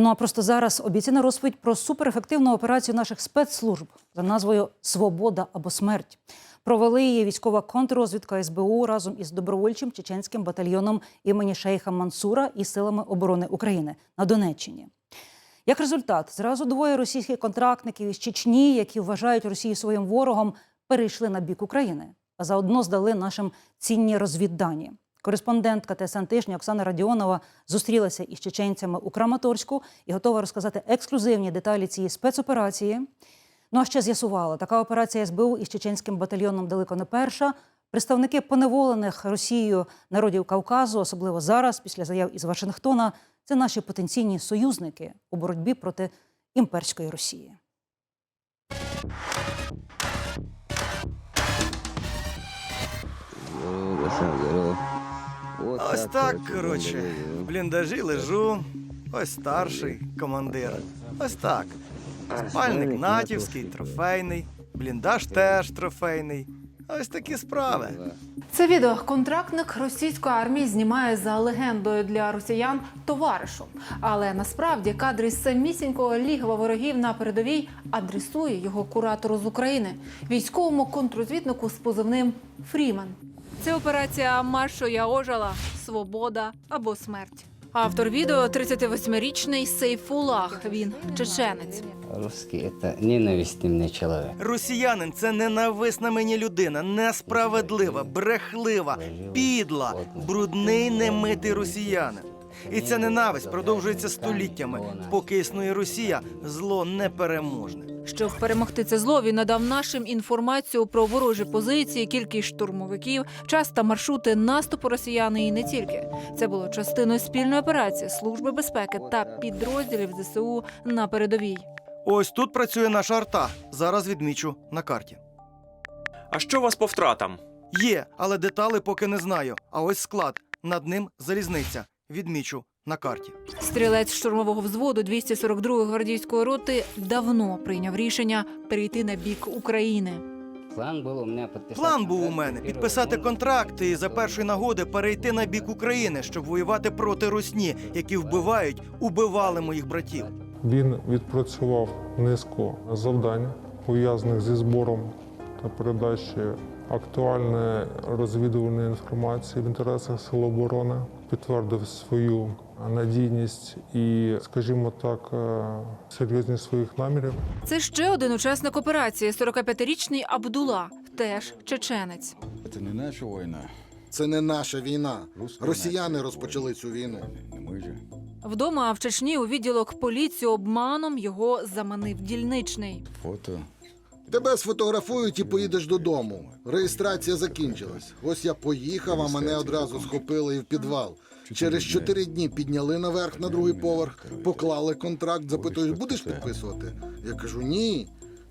Ну а просто зараз обіцяна розповідь про суперефективну операцію наших спецслужб за назвою Свобода або смерть. Провели її військова контррозвідка СБУ разом із добровольчим чеченським батальйоном імені Шейха Мансура і силами оборони України на Донеччині. Як результат, зразу двоє російських контрактників із Чечні, які вважають Росію своїм ворогом, перейшли на бік України, а заодно здали нашим цінні розвіддані. Кореспондентка ТСН тижня Оксана Радіонова зустрілася із чеченцями у Краматорську і готова розказати ексклюзивні деталі цієї спецоперації. Ну а ще з'ясувала, така операція СБУ із чеченським батальйоном далеко не перша. Представники поневолених Росією народів Кавказу, особливо зараз, після заяв із Вашингтона, це наші потенційні союзники у боротьбі проти імперської Росії. Ось так, коротше. В бліндажі лежу. Ось старший командир. Ось так. Спальник натівський, трофейний. Бліндаж теж трофейний. Ось такі справи. Це відео контрактник російської армії знімає за легендою для росіян товаришу. Але насправді кадри з самісінького лігва ворогів на передовій адресує його куратору з України, військовому контррозвіднику з позивним Фріман. Це операція маршу Яожала Свобода або смерть. Автор відео 38-річний Сейфулах. Він чеченець. Русский – это ненавистный человек. Росіянин це ненависна мені людина, несправедлива, брехлива, підла, брудний немитий росіянин. І ця ненависть продовжується століттями. Поки існує Росія, зло непереможне. Щоб перемогти це зло, він надав нашим інформацію про ворожі позиції, кількість штурмовиків, час та маршрути наступу росіян і не тільки. Це було частиною спільної операції Служби безпеки та підрозділів ЗСУ на передовій. Ось тут працює наша арта. Зараз відмічу на карті. А що у вас по втратам? Є, але детали поки не знаю. А ось склад. Над ним залізниця. Відмічу на карті. Стрілець штурмового взводу 242-ї гвардійської роти давно прийняв рішення перейти на бік України. План был у меня подписать... План був у мене підписати контракт і за першої нагоди перейти на бік України, щоб воювати проти русні, які вбивають, убивали моїх братів. Він відпрацював низку завдань, пов'язаних зі збором та передачею актуальної розвідувальної інформації в інтересах Сил оборони, підтвердив свою надійність і, скажімо так, е, серйозність своїх намірів. Це ще один учасник операції 45-річний Абдула, теж чеченець. Це не наша війна. Це не наша війна. Росіяни розпочали цю війну. Не ми же. Вдома в Чечні у відділок поліції обманом його заманив дільничний. Фото. Тебе сфотографують і поїдеш додому. Реєстрація закінчилась. Ось я поїхав, а мене одразу схопили і в підвал. Через чотири дні підняли наверх на другий поверх, поклали контракт, запитують, будеш підписувати? Я кажу, ні.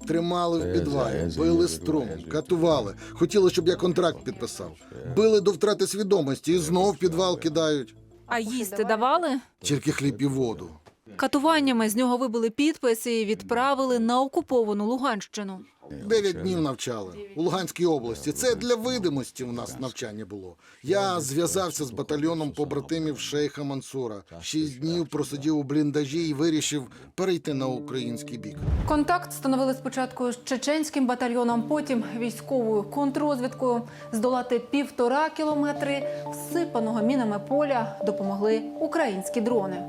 Тримали в підвалі, били струм, катували. Хотіли, щоб я контракт підписав. Били до втрати свідомості і знов в підвал кидають. А їсти давали? Тільки хліб і воду. Катуваннями з нього вибили підписи і відправили на окуповану Луганщину. Дев'ять днів навчали у Луганській області. Це для видимості у нас навчання було. Я зв'язався з батальйоном побратимів шейха Мансура. Шість днів просидів у бліндажі і вирішив перейти на український бік. Контакт встановили спочатку з чеченським батальйоном, потім військовою контррозвідкою. Здолати півтора кілометри всипаного мінами поля допомогли українські дрони.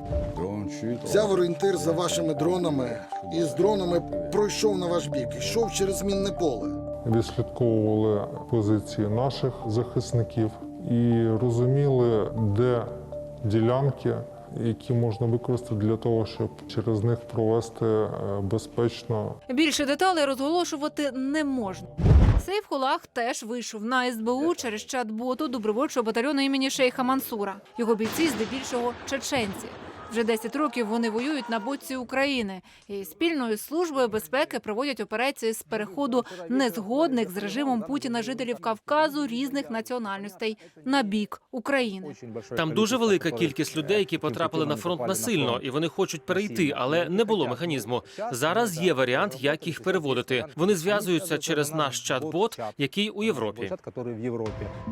Взяв орієнтир за вашими дронами і з дронами пройшов на ваш бік. Йшов через мінне поле. Відслідковували позиції наших захисників і розуміли, де ділянки, які можна використати для того, щоб через них провести е, безпечно Більше деталей розголошувати не можна. Сейфхулах теж вийшов на СБУ через чат-боту добровольчого батальйону імені Шейха Мансура. Його бійці здебільшого чеченці. Вже 10 років вони воюють на боці України і спільною службою безпеки проводять операції з переходу незгодних з режимом Путіна жителів Кавказу різних національностей на бік України. Там дуже велика кількість людей, які потрапили на фронт насильно, і вони хочуть перейти, але не було механізму. Зараз є варіант, як їх переводити. Вони зв'язуються через наш чат-бот, який у Європі.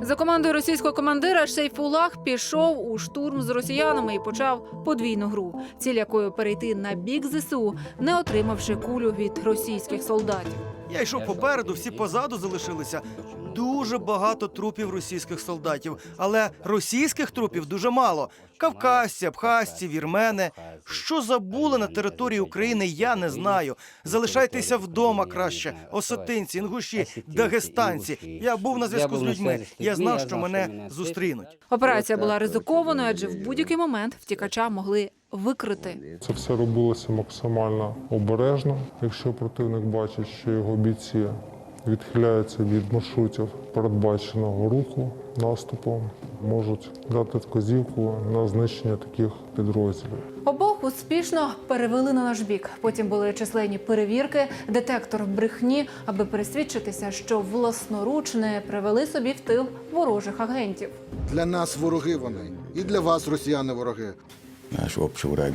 За командою російського командира Шейфулах пішов у штурм з росіянами і почав подвійну подвійну гру, ціль якої перейти на бік ЗСУ, не отримавши кулю від російських солдатів. Я йшов попереду, всі позаду залишилися. Дуже багато трупів російських солдатів, але російських трупів дуже мало. Кавказці, абхазці, вірмени. Що забули на території України, я не знаю. Залишайтеся вдома краще. Осетинці, інгуші, дагестанці. Я був на зв'язку з людьми. Я знав, що мене зустрінуть. Операція була ризикованою, адже в будь-який момент втікача могли викрити. Це все робилося максимально обережно. Якщо противник бачить, що його бійці відхиляються від маршрутів передбаченого руху наступом, можуть дати вказівку на знищення таких підрозділів. Обох успішно перевели на наш бік. Потім були численні перевірки, детектор брехні, аби пересвідчитися, що власноруч не привели собі в тил ворожих агентів. Для нас вороги вони. І для вас, росіяни, вороги. Наш общий враг.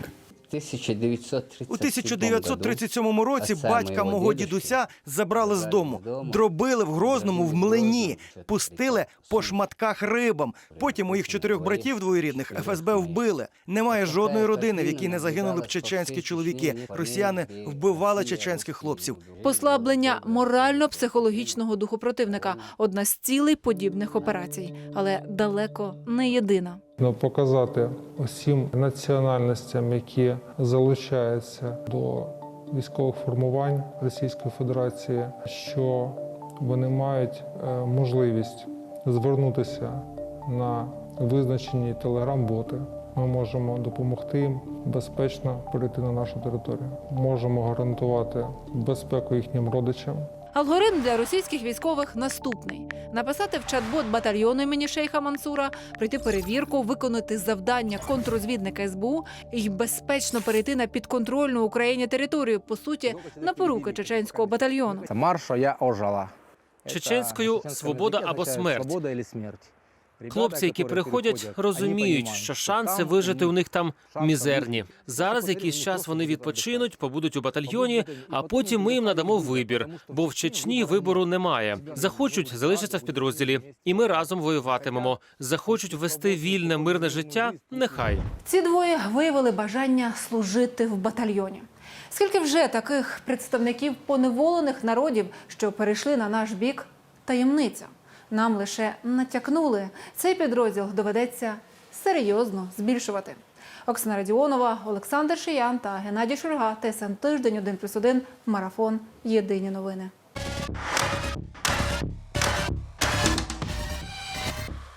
1937 У 1937 році батька мого дідушки дідуся забрали з дому, дому. дробили в Грозному в млині, пустили по шматках рибам. Потім моїх чотирьох братів двоюрідних ФСБ вбили. Немає жодної родини, в якій не загинули б чеченські чоловіки. Росіяни вбивали чеченських хлопців. Послаблення морально-психологічного духу противника одна з цілей подібних операцій, але далеко не єдина. Показати усім національностям, які залучаються до військових формувань Російської Федерації, що вони мають е, можливість звернутися на визначені телеграм-боти. Ми можемо допомогти їм безпечно перейти на нашу територію. Можемо гарантувати безпеку їхнім родичам. Алгоритм для російських військових наступний: написати в чат-бот батальйону імені Шейха Мансура, пройти перевірку, виконати завдання контррозвідника СБУ і безпечно перейти на підконтрольну Україні територію, по суті, на поруки чеченського батальйону. Це марша я ожала Чеченською «Свобода або смерть». Свобода або смерть. Хлопці, які приходять, розуміють, що шанси вижити у них там мізерні. Зараз якийсь час вони відпочинуть, побудуть у батальйоні, а потім ми їм надамо вибір, бо в Чечні вибору немає. Захочуть залишаться в підрозділі, і ми разом воюватимемо. Захочуть вести вільне мирне життя. Нехай. Ці двоє виявили бажання служити в батальйоні. Скільки вже таких представників поневолених народів, що перейшли на наш бік, таємниця. Нам лише натякнули. Цей підрозділ доведеться серйозно збільшувати. Оксана Радіонова, Олександр Шиян та Геннадій Шурга. ТСН тиждень 1+,1, Марафон. Єдині новини.